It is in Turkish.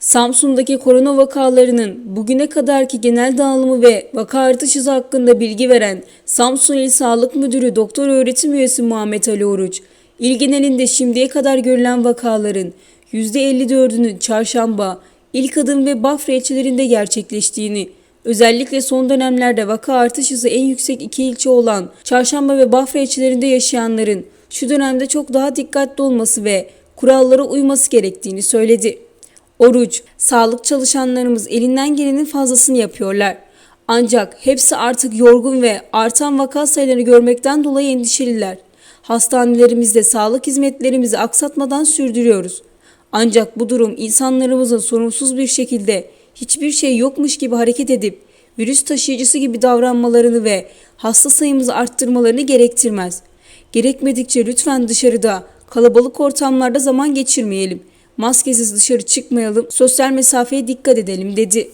Samsun'daki korona vakalarının bugüne kadarki genel dağılımı ve vaka artış hızı hakkında bilgi veren Samsun İl Sağlık Müdürü Doktor Öğretim Üyesi Muhammed Ali Oruç, il genelinde şimdiye kadar görülen vakaların %54'ünün çarşamba, İlk Adım ve Bafra ilçelerinde gerçekleştiğini, özellikle son dönemlerde vaka artış hızı en yüksek iki ilçe olan Çarşamba ve Bafra ilçelerinde yaşayanların şu dönemde çok daha dikkatli olması ve kurallara uyması gerektiğini söyledi. Oruç, sağlık çalışanlarımız elinden gelenin fazlasını yapıyorlar. Ancak hepsi artık yorgun ve artan vaka sayılarını görmekten dolayı endişeliler. Hastanelerimizde sağlık hizmetlerimizi aksatmadan sürdürüyoruz. Ancak bu durum insanlarımızın sorumsuz bir şekilde hiçbir şey yokmuş gibi hareket edip virüs taşıyıcısı gibi davranmalarını ve hasta sayımızı arttırmalarını gerektirmez. Gerekmedikçe lütfen dışarıda, kalabalık ortamlarda zaman geçirmeyelim. Maskesiz dışarı çıkmayalım, sosyal mesafeye dikkat edelim dedi.